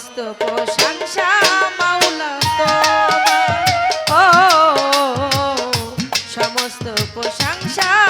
সমস্ত প্রশংসা মাওলা ও সমস্ত প্রশংসা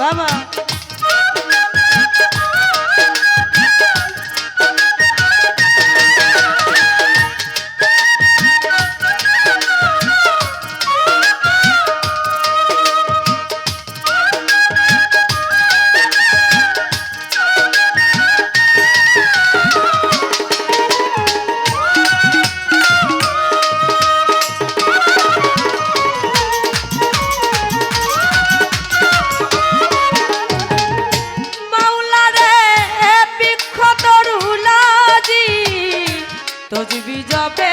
বাবা। তজবি জপে